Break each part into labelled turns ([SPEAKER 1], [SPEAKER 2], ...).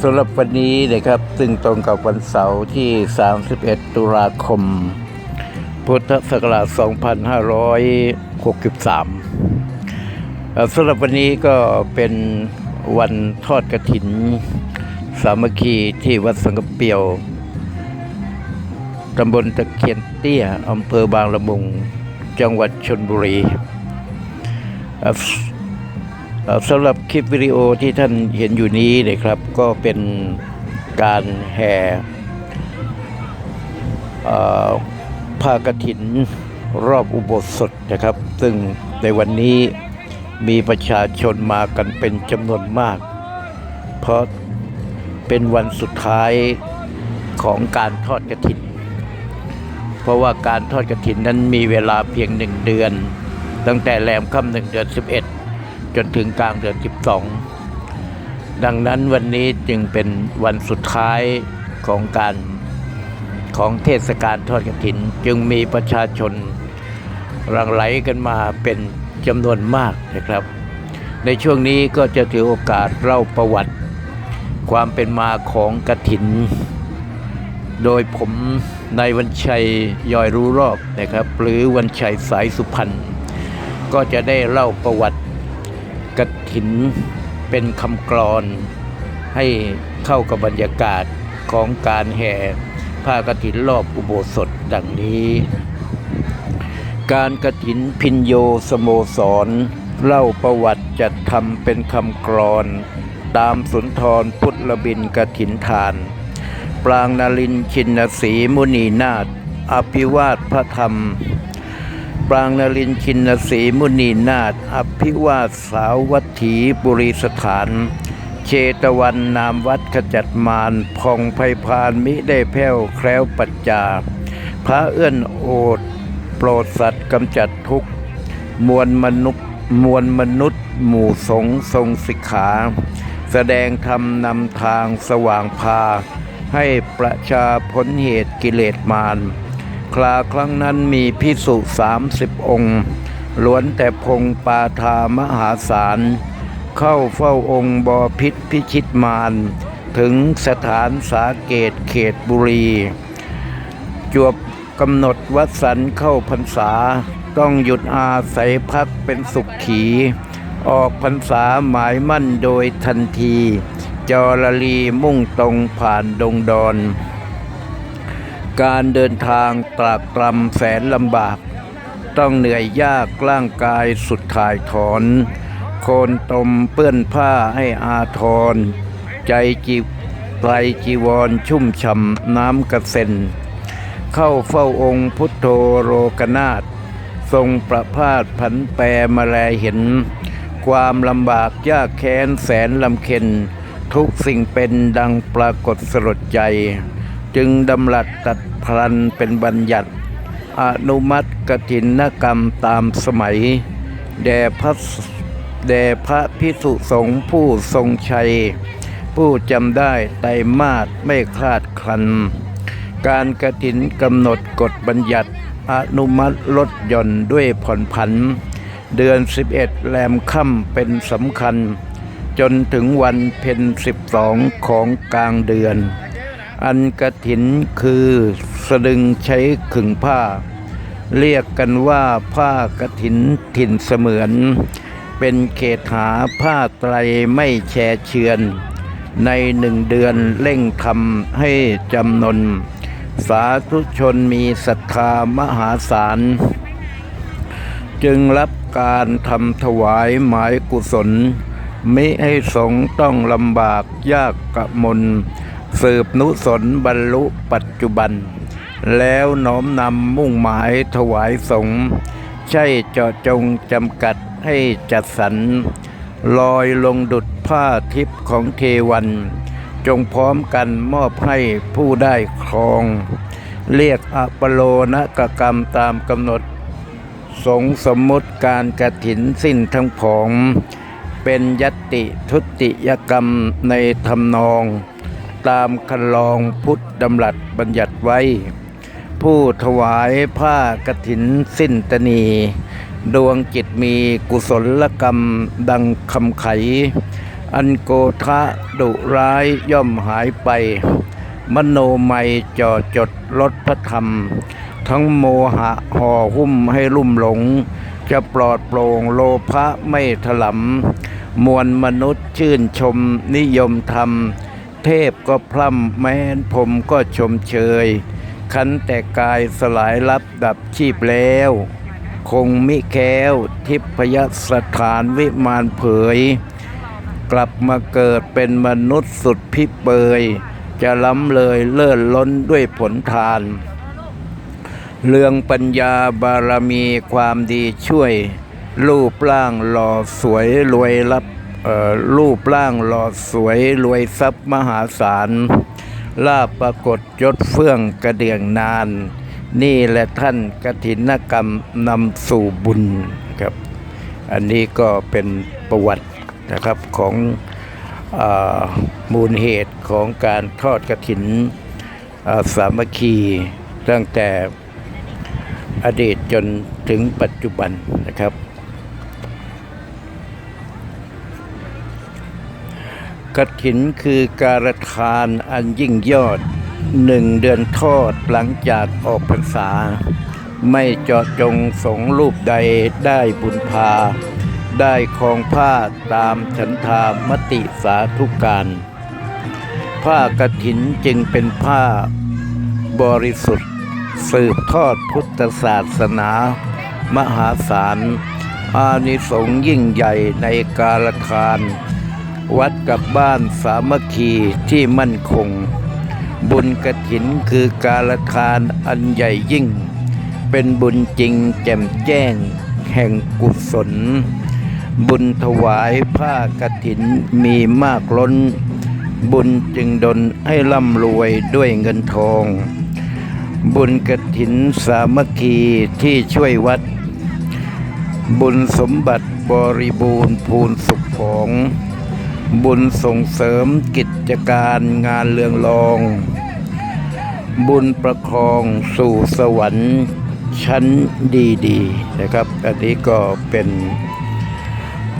[SPEAKER 1] สำหรับวันนี้นะครับ ซึ่งตรงกับวันเสาร์ที่ 31 ตุลาคม พุทธศักราช 2563สำหรับวันนี้ก็เป็นวันทอดกระถิน สามัคคีที่วัดสังกะเปียวตำบลตะเคียนเตี้ยอำเภอบางละมุง จังหวัดชนบุรี สำหรับคลิปวิดีโอที่ท่านเห็นอยู่นี้นะครับ ก็เป็นการแห่ผ้ากฐินรอบอุโบสถนะครับ ซึ่งในวันนี้มีประชาชนมากันเป็นจำนวนมาก เพราะเป็นวันสุดท้ายของการทอดกฐิน เพราะว่าการทอดกฐินนั้นมีเวลาเพียงหนึ่งเดือน ตั้งแต่แรมค่ำหนึ่งเดือนสิบเอ็ด จนถึงกลางเดือน 12 ดังนั้นวันนี้จึงเป็นวันสุดท้ายของการของเทศกาลทอดกฐิน จึงมีประชาชนรังไหลกันมาเป็นจำนวนมากนะครับ ในช่วงนี้ก็จะถือโอกาสเล่าประวัติ ความเป็นมาของกฐิน โดยผมนายวันชัยยอยรู้รอบนะครับ หรือวันชัยสายสุพรรณก็จะได้เล่าประวัติ กระถินเป็นคำกรอนให้เข้ากับบรรยากาศของการแห่ผ้ากระถินรอบอุโบสถดังนี้ การกระถินพินโยสโมสร เล่าประวัติจัดทำเป็นคำกรอน ตามสุนทรพุทธบินกระถินทาน ปรางนาลินชินสีมุนีนาถอภิวาทพระธรรม ปรางนรินชินสีมุนีนาถอภิวาสสาวัตถีบุรีสถาน เชตวันนามวัดขจัดมารพองไพพานมิได้แผ้วแคล้วปัจจา พระเอื้อนโอดโปรดสัตว์กำจัดทุกข์มวลมนุษย์มวลมนุษย์ หมู่สงทรงสิกขา แสดงธรรมนำทางสว่างพา ให้ประชาพ้นเหตุกิเลสมาร คลาครั้งนั้นมีพิสุสามสิบองค์ล้วนแต่พงปาทามหาศาล เข้าเฝ้าองค์บอพิษพิชิตมารถึงสถานสาเกตเขตบุรี จวบกำหนดวัดสันเข้าพรรษา ต้องหยุดอาศัยพักเป็นสุขขี ออกพรรษาหมายมั่นโดยทันทีจอรลีมุ่งตรงผ่านดงดอน การเดินทางตรากตรำแสนลำบาก ต้องเหนื่อยยากร่างกายสุดถ่ายถอน โคนตมเปื้อนผ้าให้อาทร ใจจีไตรจีวรชุ่มช่ำน้ำกระเซ็น เข้าเฝ้าองค์พุทโธโรกนาถทรงประพาสผันแปรมาแลเห็น ความลำบากยากแค้นแสนลำเค็น ทุกสิ่งเป็นดังปรากฏสลดใจ จึงดำรัสตัดพลันเป็นบัญญัติ อนุมัติกฐินกรรมตามสมัย แด่พระแด่พระพิสุสงฆ์ผู้ทรงชัย ผู้จำได้ไตรมาสไม่คลาดคลัน การกระถินกำหนดกฎบัญญัติ อนุมัติลดหย่อนด้วยผ่อนผัน เดือน 11 แรมค่ำเป็นสำคัญ จนถึงวันเพ็ญ12 ของกลางเดือน อันกระถินคือสลึงใช้ขึงผ้า เรียกกันว่าผ้ากระถินถิ่นเสมือน เป็นเขตหาผ้าไตรไม่แชเชือน ในหนึ่งเดือนเร่งทำให้จำนน สาธุชนมีศรัทธามหาศาล จึงรับการทำถวายหมายกุศล มิให้สงต้องลำบากยากกระมน สืบนุสนบรรลุปัจจุบัน แล้วน้อมนำมุ่งหมายถวายสงฆ์ใช่เจาะจงจำกัดให้จัดสรรลอยลงดุดผ้าทิพย์ของเทวัน จงพร้อมกันมอบให้ผู้ได้ครอง เรียกอปโลนกกรรมตามกำหนด สงสมมุติการกระถินสิ้นทั้งผอง เป็นยติทุติยกรรมในทำนอง ตามคันลองพุทธดำรัสบัญญัติไว้ ผู้ถวายผ้ากฐินสิ้นตนี ดวงจิตมีกุศลกรรมดังคำไข อันโกทะดุร้ายย่อมหายไป มโนไมยจ่อจดลดพระธรรม ทั้งโมหะห่อหุ้มให้ลุ่มหลง จะปลอดโปร่งโลภะไม่ถลำมวลมนุษย์ชื่นชมนิยมธรรม เทพก็พร่ำแม้นผมก็ชมเชยขันแต่กายสลายลับดับชีพแล้ว คงมิแค้ว ทิพยสถานวิมานเผย กลับมาเกิดเป็นมนุษย์สุดพิเปย จะล้ำเลยเลื่อนล้นด้วยผลทาน เรื่องปัญญาบารมีความดีช่วย รูปร่างหล่อสวยรวยรับ รูปร่างหล่อสวยรวยทรัพย์มหาศาลลาบปรากฏยศเฟื่องกระเดียงนาน นี่แหละท่านกฐินกรรมนำสู่บุญครับ อันนี้ก็เป็นประวัตินะครับของอมูลเหตุของการทอดกระถินอ่าสามัคคีตั้งแต่อดีตจนถึงปัจจุบันนะครับ กฐินคือการทานอันยิ่งยอดหนึ่งเดือนทอดหลังจากออกพรรษา ไม่เจาะจงสงรูปใดได้บุญพา ได้คองผ้าตามฉันทามติสาธุการ ผ้ากฐินจึงเป็นผ้าบริสุทธิ์ สืบทอดพุทธศาสนา มหาศาลอานิสงส์ยิ่งใหญ่ในกาลทาน วัดกับบ้านสามัคคีที่มั่นคง บุญกระถินคือการทานอันใหญ่ยิ่ง เป็นบุญจริงแจ่มแจ้ง แห่งกุศล บุญถวายผ้ากฐินมีมากล้น บุญจึงดลให้ร่ำรวยด้วยเงินทอง บุญกฐินสามัคคีที่ช่วยวัด บุญสมบัติบริบูรณ์พูนสุขของ บุญส่งเสริมกิจการงานเรืองรอง บุญประคองสู่สวรรค์ชั้นดีๆนะครับ อันนี้ก็เป็น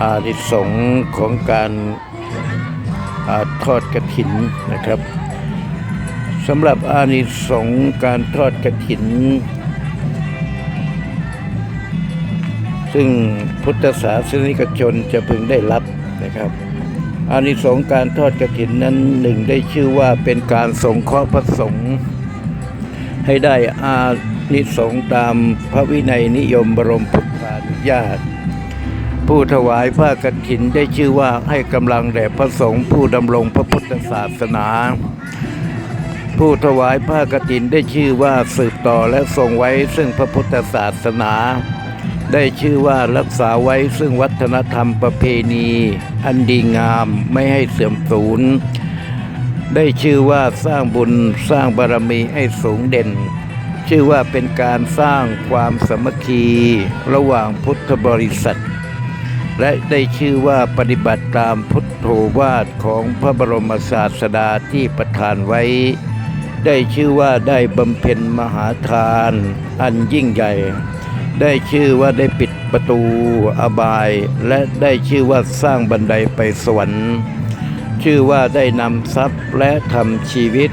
[SPEAKER 1] อานิสงส์ของการอาทอดกระถินนะครับสำหรับอานิสงส์การทอดกระถิน ซึ่งพุทธศาสนิกชนจะพึงได้รับนะครับ อานิสงส์การทอดกระถินนั้นหนึ่งได้ชื่อว่าเป็นการสงเคราะห์พระสงฆ์ให้ได้อานิสงส์ตามพระวินัยนิยมบรมพุทธานุญาต ผู้ถวายผ้ากฐินได้ชื่อว่าให้กำลังแด่พระสงฆ์ผู้ดำรงพระพุทธศาสนา ผู้ถวายผ้ากฐินได้ชื่อว่าสืบต่อและทรงไว้ซึ่งพระพุทธศาสนา ได้ชื่อว่ารักษาไว้ซึ่งวัฒนธรรมประเพณี อันดีงามไม่ให้เสื่อมสูญได้ชื่อว่าสร้างบุญสร้างบารมีให้สูงเด่น ชื่อว่าเป็นการสร้างความสมัคคีระหว่างพุทธบริษัท และได้ชื่อว่าปฏิบัติตามพุทโธวาทของพระบรมศาสดาที่ประทานไว้ ได้ชื่อว่าได้บำเพ็ญมหาทาน อันยิ่งใหญ่ ได้ชื่อว่าได้ปิดประตูอบาย และได้ชื่อว่าสร้างบันไดไปสวรรค์ ชื่อว่าได้นำทรัพย์และทำชีวิต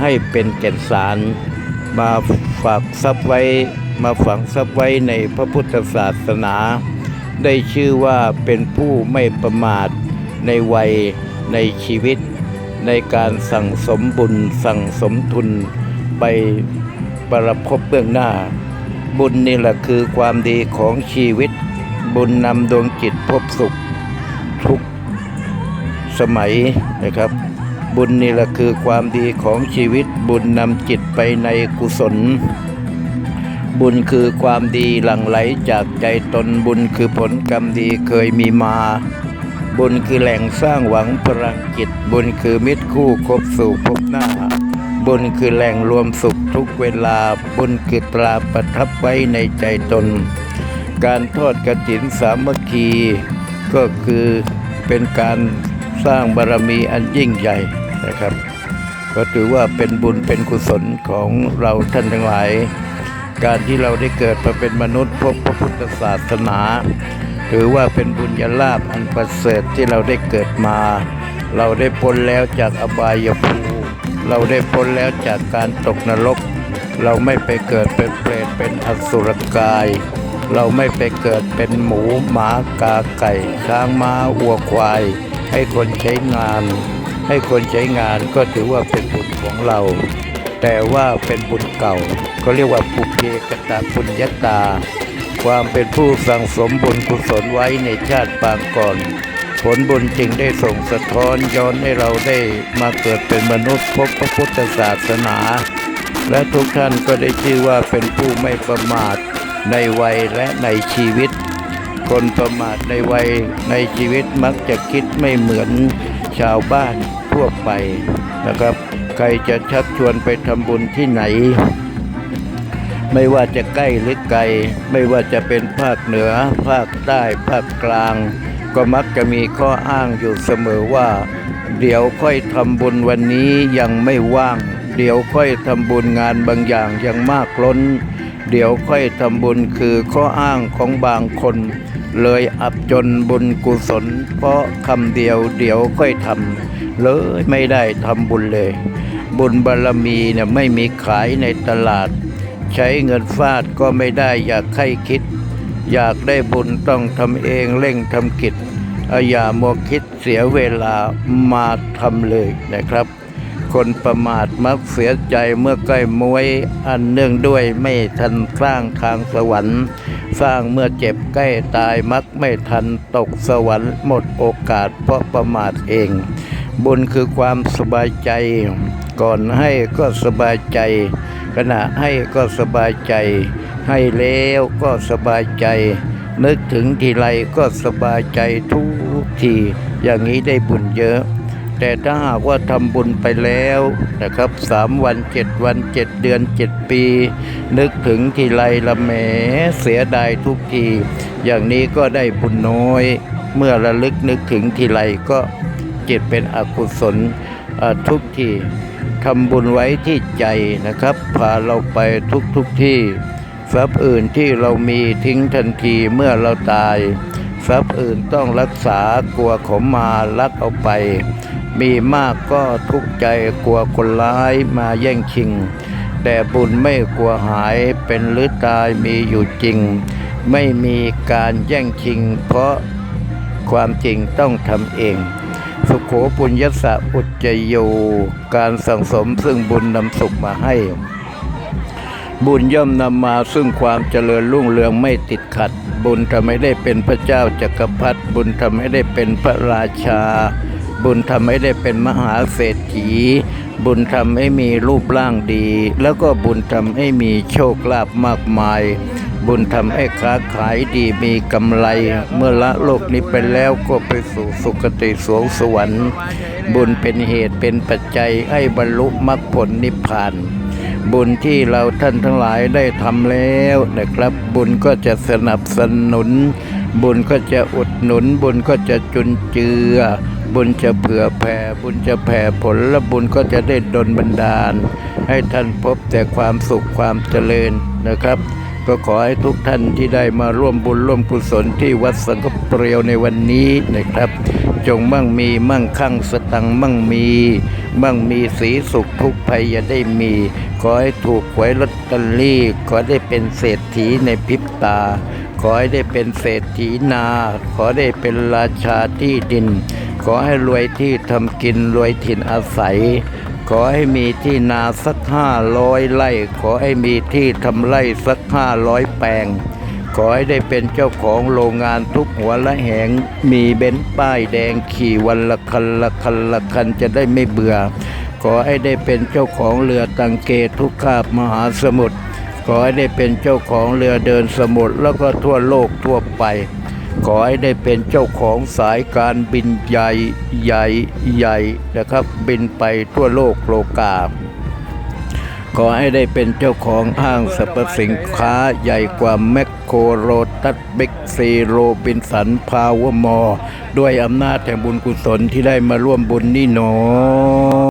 [SPEAKER 1] ให้เป็นแก่นสาร มาฝากทรัพย์ไว้มาฝังทรัพย์ไว้ในพระพุทธศาสนา ได้ชื่อว่าเป็นผู้ไม่ประมาทในวัยในชีวิต ในการสั่งสมบุญสั่งสมทุนไปประพบเบื้องหน้า บุญนี่แหละคือความดีของชีวิต บุญนำดวงจิตพบสุข ทุกสมัยนะครับ บุญนี่แหละคือความดีของชีวิต บุญนำจิตไปในกุศล บุญคือความดีหลั่งไหลจากใจตนบุญคือผลกรรมดีเคยมีมา บุญคือแหล่งสร้างหวังพลังจิต บุญคือมิตรคู่คบสู่พบหน้า บุญคือแหล่งรวมสุขทุกเวลาบุญคือตราประทับไว้ในใจตน การทอดกระถินสามัคคี ก็คือเป็นการสร้างบารมีอันยิ่งใหญ่นะครับ ก็ถือว่าเป็นบุญเป็นกุศลของเราท่านทั้งหลาย การที่เราได้เกิดมาเป็นมนุษย์พบพระพุทธศาสนา ถือว่าเป็นบุญญาลาภอันประเสริฐที่เราได้เกิดมา เราได้พ้นแล้วจากอบายภูมิ เราได้พ้นแล้วจากการตกนรก เราไม่ไปเกิดเป็นเปรตเป็นอสุรกาย เราไม่ไปเกิดเป็นหมูหมากาไก่ช้างม้าวัวควาย ให้คนใช้งาน ให้คนใช้งานก็ถือว่าเป็นบุญของเรา แต่ว่าเป็นบุญเก่า ก็เรียกว่าปุเพกตาปุญญาตา ความเป็นผู้สั่งสมบุญกุศลไว้ในชาติปางก่อน ผลบุญจึงได้ส่งสะท้อนย้อนให้เราได้มาเกิดเป็นมนุษย์พบพระพุทธศาสนา และทุกท่านก็ได้ชื่อว่าเป็นผู้ไม่ประมาทในวัยและในชีวิต คนประมาทในวัยในชีวิตมักจะคิดไม่เหมือนชาวบ้านทั่วไปนะครับ ใครจะชักชวนไปทำบุญที่ไหน ไม่ว่าจะใกล้หรือไกล ไม่ว่าจะเป็นภาคเหนือ ภาคใต้ภาคกลาง ก็มักจะมีข้ออ้างอยู่เสมอว่า เดี๋ยวค่อยทำบุญวันนี้ยังไม่ว่าง เดี๋ยวค่อยทำบุญงานบางอย่างยังมากล้น เดี๋ยวค่อยทำบุญคือข้ออ้างของบางคน เลยอับจนบุญกุศล เพราะคำเดียวเดี๋ยวค่อยทำเลยไม่ได้ทำบุญเลย บุญบารมีเนี่ยไม่มีขายในตลาด ใช้เงินฟาดก็ไม่ได้อยากใครคิด อยากได้บุญต้องทำเองเร่งทำกิจอาอย่ามัวคิดเสียเวลามาทำเลยนะครับ คนประมาทมักเสียใจเมื่อใกล้มวยอันเนื่องด้วยไม่ทันสร้างทางสวรรค์ สร้างเมื่อเจ็บใกล้ตายมักไม่ทันตกสวรรค์หมดโอกาสเพราะประมาทเอง บุญคือความสบายใจ ก่อนให้ก็สบายใจ ขณะให้ก็สบายใจ ให้แล้วก็สบายใจ นึกถึงทีไรก็สบายใจทุกที อย่างนี้ได้บุญเยอะ แต่ถ้าหากว่าทำบุญไปแล้วนะครับสามวันเจ็ดวันเจ็ดเดือนเจ็ดปี นึกถึงทีไรละแหมเสียดายทุกที อย่างนี้ก็ได้บุญน้อย เมื่อระลึกนึกถึงทีไรก็จิตเป็นอกุศลทุกทีทำบุญไว้ที่ใจนะครับ พาเราไปทุกทุกที่ ทรัพย์อื่นที่เรามีทิ้งทันทีเมื่อเราตาย ทรัพย์อื่นต้องรักษากลัวขมมาลักเอาไป มีมากก็ทุกข์ใจกลัวคนร้ายมาแย่งชิง แต่บุญไม่กลัวหายเป็นหรือตายมีอยู่จริง ไม่มีการแย่งชิง เพราะความจริงต้องทำเองสุขโขปุญญสะอุจจโย การสั่งสมซึ่งบุญนำสุขมาให้ บุญย่อมนำมาซึ่งความเจริญรุ่งเรืองไม่ติดขัด บุญทำให้ได้เป็นพระเจ้าจักรพรรดิบุญทำให้ได้เป็นพระราชา บุญทำให้ได้เป็นมหาเศรษฐี บุญทำให้มีรูปร่างดี แล้วก็บุญทำให้มีโชคลาภมากมาย บุญทำให้ค้าขายดีมีกำไร เมื่อละโลกนี้ไปแล้วก็ไปสู่สุคติสวงสวรรค์ บุญเป็นเหตุเป็นปัจจัยให้บรรลุมรรคผลนิพพาน บุญที่เราท่านทั้งหลายได้ทำแล้วนะครับ บุญก็จะสนับสนุน บุญก็จะอุดหนุน บุญก็จะจุนเจือ บุญจะเผื่อแผ่ บุญจะแผ่ผลและบุญก็จะได้ดลบันดาล ให้ท่านพบแต่ความสุขความเจริญนะครับ ก็ขอให้ทุกท่านที่ได้มาร่วมบุญร่วมกุศลที่วัดสังกเปรียวในวันนี้นะครับ จงมั่งมีมั่งคั่งสตังมั่งมี มั่งมีสีสุขทุกภัยอย่าได้มี ขอให้ถูกหวยลอตเตอรี่ ขอได้เป็นเศรษฐีในพริบตา ขอให้ได้เป็นเศรษฐีนา ขอได้เป็นราชาที่ดิน ขอให้รวยที่ทำกินรวยถิ่นอาศัย ขอให้มีที่นาสักห้าร้อยไร่ ขอให้มีที่ทำไร่สักห้าร้อยแปลง ขอให้ได้เป็นเจ้าของโรงงานทุกหัวละแหง มีเบนซ์ป้ายแดงขี่วันละคันละคันละคันจะได้ไม่เบื่อ ขอให้ได้เป็นเจ้าของเรือตังเกทุกคาบมหาสมุทรขอให้ได้เป็นเจ้าของเรือเดินสมุทรแล้วก็ทั่วโลกทั่วไป ขอให้ได้เป็นเจ้าของสายการบินใหญ่ใหญ่ใหญ่นะครับ บินไปทั่วโลกโลกา ขอให้ได้เป็นเจ้าของห้างสรรพสินค้าใหญ่กว่าแมคโครโรตัสบิ๊กซีโรบินสันพาวเวอร์มอ ด้วยอำนาจแห่งบุญกุศลที่ได้มาร่วมบุญนี่หนอ